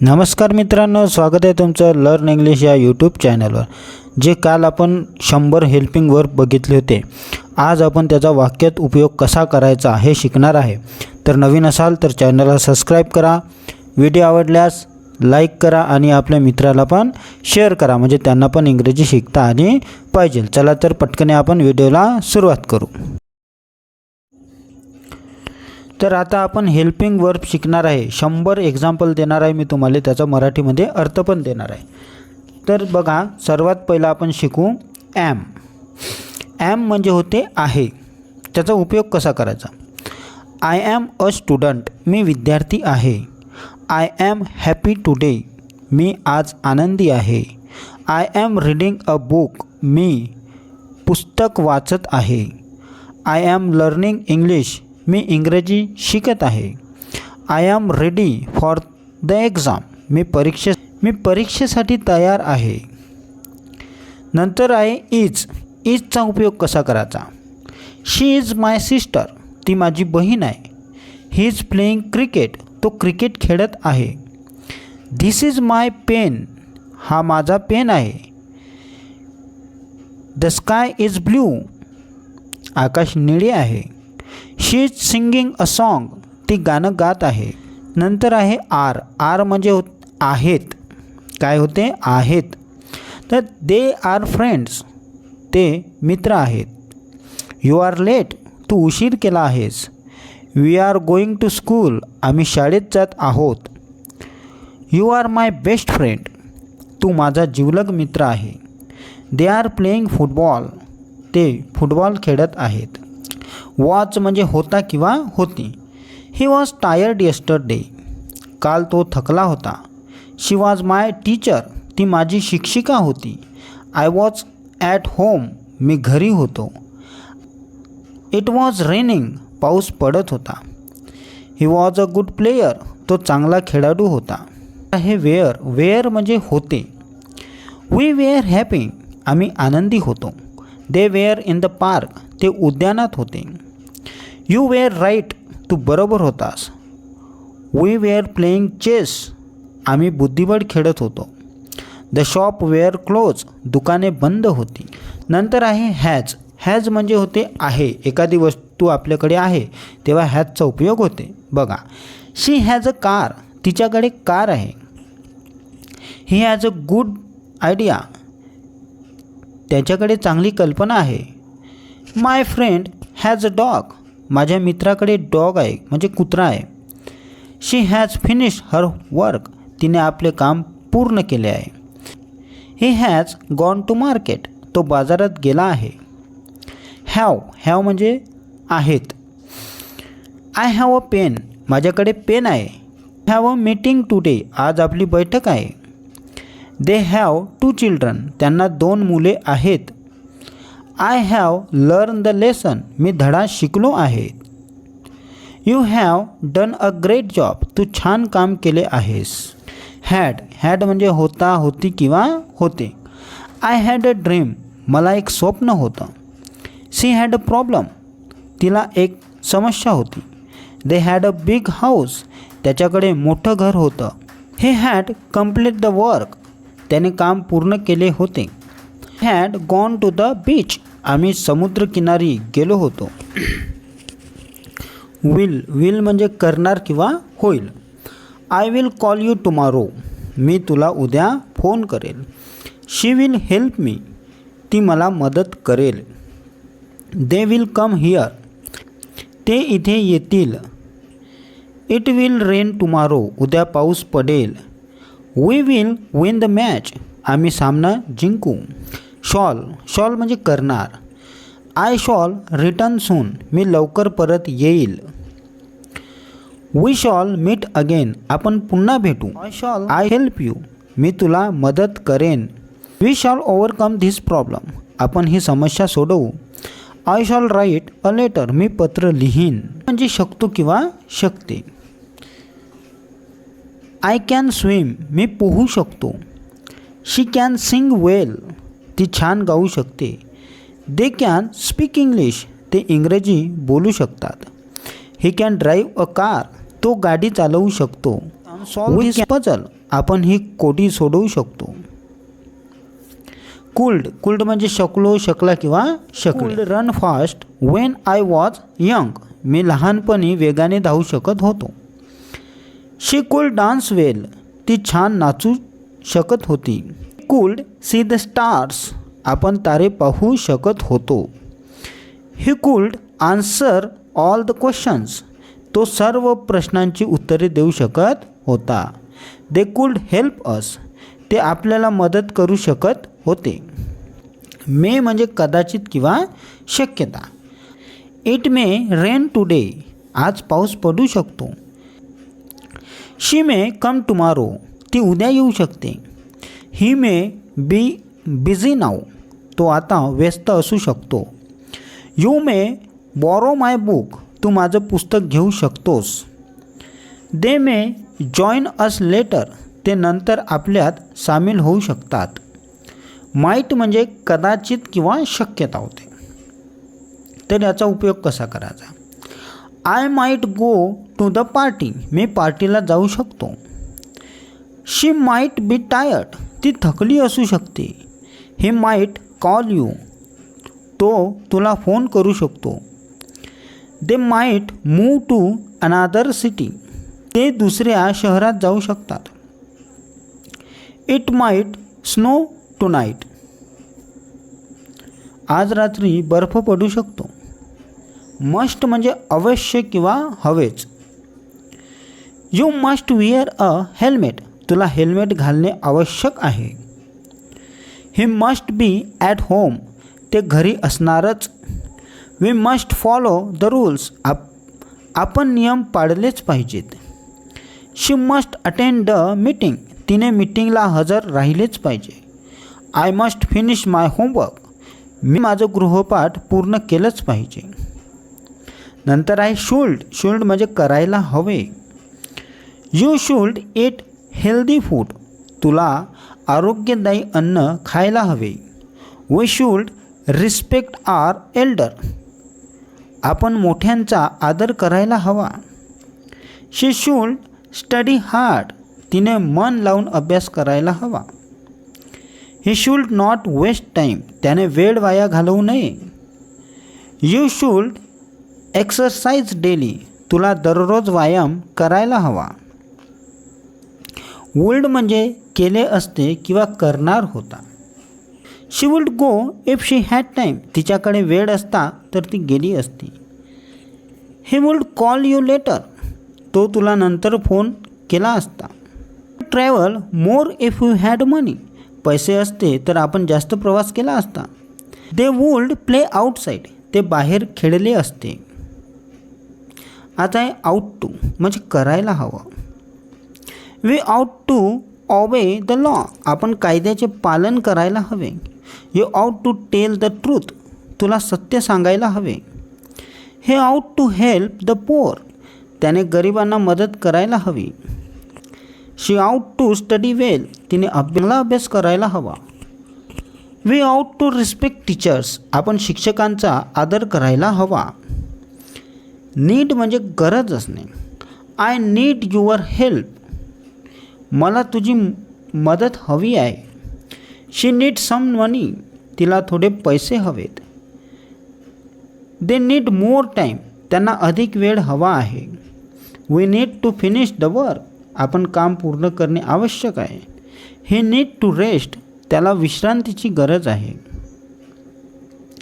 नमस्कार मित्रांनो स्वागत आहे तुमचं लर्न इंग्लिश या यूट्यूब चॅनलवर जे काल आपण शंभर हेल्पिंग वर्क बघितले होते. आज आपण त्याचा वाक्यात उपयोग कसा करायचा हे शिकणार आहे. तर नवीन असाल तर चॅनलला सबस्क्राईब करा व्हिडिओ आवडल्यास लाईक करा आणि आपल्या मित्राला पण शेअर करा. म्हणजे त्यांना पण इंग्रजी शिकता आली पाहिजे. चला तर पटकने आपण व्हिडिओला सुरुवात करू. तर आता आपण हेल्पिंग वर्ब शिकणार आहे. शंभर एक्झाम्पल देणार आहे मी तुम्हाला. त्याचा मराठीमध्ये अर्थ पण देणार आहे. तर बघा सर्वात पहिला आपण शिकू ॲम ॲम म्हणजे होते आहे. त्याचा उपयोग कसा करायचा? आय ॲम अ स्टुडंट मी विद्यार्थी आहे. आय ॲम हॅपी टुडे मी आज आनंदी आहे. I am reading a book मी पुस्तक वाचत आहे. आय ॲम लर्निंग इंग्लिश मी इंग्रजी शिकत आहे. I am ready for the exam मी परीक्षे मी परीक्षेसाठी तयार आहे. नंतर आहे इज इजचा उपयोग कसा करायचा? शी इज माय सिस्टर ती माझी बहीण आहे. ही इज प्लेईंग क्रिकेट तो क्रिकेट खेळत आहे. धिस इज माय पेन हा माझा पेन आहे. द स्काय इज ब्ल्यू आकाश निळे आहे. She is singing a song. ती गाणं गात आहे. नंतर आहे आर. आर म्हणजे हो आहेत. काय होते? आहेत. तर दे आर फ्रेंड्स. ते मित्र आहेत. You R late. तू उशीर केला आहेस. We are going to school. आम्ही शाळेत जात आहोत. You are my best friend. तू माझा जिवलग मित्र आहे. They are playing football. ते फुटबॉल खेळत आहेत. वॉच म्हणजे होता किंवा होती. He was tired yesterday काल तो थकला होता. शी वॉज माय टीचर ती माझी शिक्षिका होती. आय वॉज ॲट होम मी घरी होतो. इट वॉज रेनिंग पाऊस पडत होता. He was a good player तो चांगला खेळाडू होता. हे वेअर वेअर म्हणजे होते. वी वेअर हॅपी आम्ही आनंदी होतो. They were in the park ते उद्यानात होते. यू वेअर राईट तू बरोबर होतास. वी वेअर प्लेईंग चेस आम्ही बुद्धिबळ खेळत होतो. द शॉप वेअर क्लोज दुकाने बंद होती. नंतर आहे हॅज हॅज म्हणजे होते आहे. एखादी वस्तू आपल्याकडे आहे. तेव्हा हॅजचा उपयोग होते. बघा. शी हॅज अ कार तिच्याकडे कार आहे. He has a good idea त्याच्याकडे चांगली कल्पना आहे. My friend has a dog माझ्या मित्राकडे डॉग आहे म्हणजे कुत्रा आहे. She has finish her work तिने आपले काम पूर्ण केले आहे. He has gone to market तो बाजारात गेला आहे. हॅव हॅव म्हणजे आहेत. आय हॅव अ पेन माझ्याकडे पेन आहे. हॅव अ मीटिंग टुडे आज आपली बैठक आहे. दे हॅव टू चिल्ड्रन त्यांना दोन मुले आहेत. I have learn the lesson मी धडा शिकलो आहे. You have done a great job तू छान काम केले आहेस. हॅड हॅड म्हणजे होता होती किंवा होते. आय हॅड अ ड्रीम मला एक स्वप्न होतं. सी हॅड अ प्रॉब्लेम तिला एक समस्या होती. They had a big house त्याच्याकडे मोठं घर होतं. हे हॅड कंप्लीट द वर्क त्याने काम पूर्ण केले होते. Had gone to the beach आम्ही समुद्रकिनारी गेलो होतो. विल विल म्हणजे करणार किंवा होईल. I will call you tomorrow मी तुला उद्या फोन करेल. शी विल हेल्प मी ती मला मदत करेल. दे विल कम हिअर ते इथे येतील. इट विल रेन टुमारो उद्या पाऊस पडेल. We will win the match आम्ही सामना जिंकू. शॉल शॉल म्हणजे करणार. आय शॉल रिटर्न सून मी लवकर परत येईल. वी शॉल मीट अगेन आपण पुन्हा भेटू. I shall I help you मी तुला मदत करेन. We shall overcome this problem आपण ही समस्या सोडवू. I shall write a letter मी पत्र लिहीन. म्हणजे शकतो किंवा शकते. आय कॅन स्विम मी पोहू शकतो. शी कॅन सिंग वेल ती छान गाऊ शकते. दे कॅन स्पीक इंग्लिश ते इंग्रजी बोलू शकतात. He can drive a car तो गाडी चालवू शकतो. पजल आपण ही कोडी सोडवू शकतो. कुल्ड कुल्ड म्हणजे शकलो शकला किंवा शकले. Run fast when I was young मी लहानपणी वेगाने धावू शकत होतो. शी कुल्ड डान्स वेल ती छान नाचू शकत होती. कुल्ड सी द स्टार्स आपण तारे पाहू शकत होतो. He could answer all the questions तो सर्व प्रश्नांची उत्तरे देऊ शकत होता. दे कुल्ड हेल्प अस ते आपल्याला मदत करू शकत होते. मे म्हणजे कदाचित किंवा शक्यता. इट मे रेन टुडे आज पाऊस पडू शकतो. शी मे कम टुमारो ती उद्या येऊ शकते. ही मे बी बिझी नाव तो आता व्यस्त असू शकतो. You may borrow my book. तू माझं पुस्तक घेऊ शकतोस. They may join us later. ते नंतर आपल्यात सामील होऊ शकतात. माईट म्हणजे कदाचित किंवा शक्यता होते. तर याचा उपयोग कसा करायचा? I might go to the party. मी पार्टीला जाऊ शकतो. She might be tired. ती थकली असू शकते. हे माईट कॉल यू. तो तुला फोन करू शकतो. They might move to another city. ते दुसऱ्या शहरात जाऊ शकतात. It might snow tonight आज रात्री बर्फ पडू शकतो. मस्ट म्हणजे अवश्य किंवा हवेच. You must wear a helmet. तुला हेल्मेट घालणे आवश्यक आहे. He must be at home ते घरी असणारच. We must follow the rules आप आपण नियम पाळलेच पाहिजेत. She must attend the meeting तिने मीटिंगला हजर राहिलेच पाहिजे. I must finish my homework मी माझं गृहपाठ पूर्ण केलंच पाहिजे. नंतर आहे शुल्ड शुल्ड म्हणजे करायला हवे. You should eat healthy food तुला आरोग्यदायी अन्न खायला हवे. We should respect our elder आपण मोठ्यांचा आदर करायला हवा. शी शूड स्टडी हार्ड तिने मन लावून अभ्यास करायला हवा. He should not waste time त्याने वेळ वाया घालवू नये. यू शूल्ड एक्सरसाइज डेली तुला दररोज व्यायाम करायला हवा. वुल्ड म्हणजे केले असते किंवा करणार होता. She would go if she had time तिच्याकडे वेळ असता तर ती गेली असती. He would call you later. तो तुला नंतर फोन केला असता. Travel more if you had money. पैसे असते तर आपण जास्त प्रवास केला असता. दे वुल्ड प्ले आउटसाईड ते बाहेर खेळले असते. आता आहे आउट टू म्हणजे करायला हवं. We ought to obey the law. आपण कायद्याचे पालन करायला हवे. You ought to tell the truth तुला सत्य सांगायला हवे. He ought to help the poor त्याने गरिबांना मदत करायला हवी. She ought to study well तिने अभ्याला अभ्यास करायला हवा. We ought to respect teachers आपण शिक्षकांचा आदर करायला हवा. नीड म्हणजे गरज असणे. आय नीड युअर हेल्प मला तुझी मदत हवी आहे. शी नीड सम मनी तिला थोडे पैसे हवेत. दे नीड मोर टाईम त्यांना अधिक वेळ हवा आहे. We need to finish the work आपण काम पूर्ण करणे आवश्यक आहे. हे नीड टू रेस्ट त्याला विश्रांतीची गरज आहे.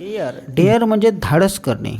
डेअर डेअर म्हणजे धाडस करणे.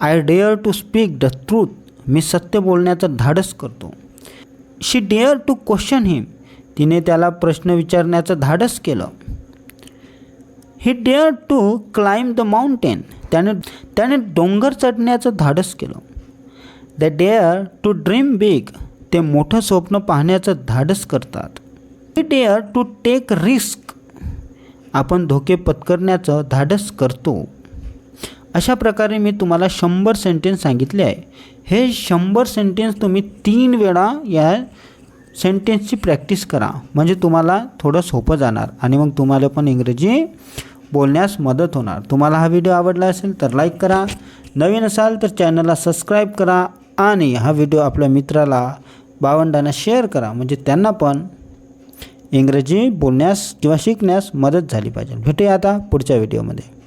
I dare to speak the truth मी सत्य बोलण्याचं धाडस करतो. She dare to question him. तिने त्याला प्रश्न विचारण्याचं धाडस केलं. He dare to climb the mountain त्याने त्याने डोंगर चढण्याचं धाडस केलं. They dare to dream big ते मोठं स्वप्न पाहण्याचं धाडस करतात. He dare to take risk आपण धोके पत्करण्याचं धाडस करतो. अशा प्रकारे मी तुम्हाला शंभर सेंटेन्स सांगितले आहे. हे शंभर सेंटेन्स तुम्ही तीन वेळा या सेंटेन्सची प्रॅक्टिस करा. म्हणजे तुम्हाला थोडं सोपं जाणार आणि मग तुम्हाला पण इंग्रजी बोलण्यास मदत होणार. तुम्हाला हा व्हिडिओ आवडला असेल तर लाईक करा. नवीन असाल तर चॅनलला सबस्क्राईब करा आणि हा व्हिडिओ आपल्या मित्राला भावंडांना शेअर करा. म्हणजे त्यांना पण इंग्रजी बोलण्यास किंवा शिकण्यास मदत झाली पाहिजे. भेटूया आता पुढच्या व्हिडिओमध्ये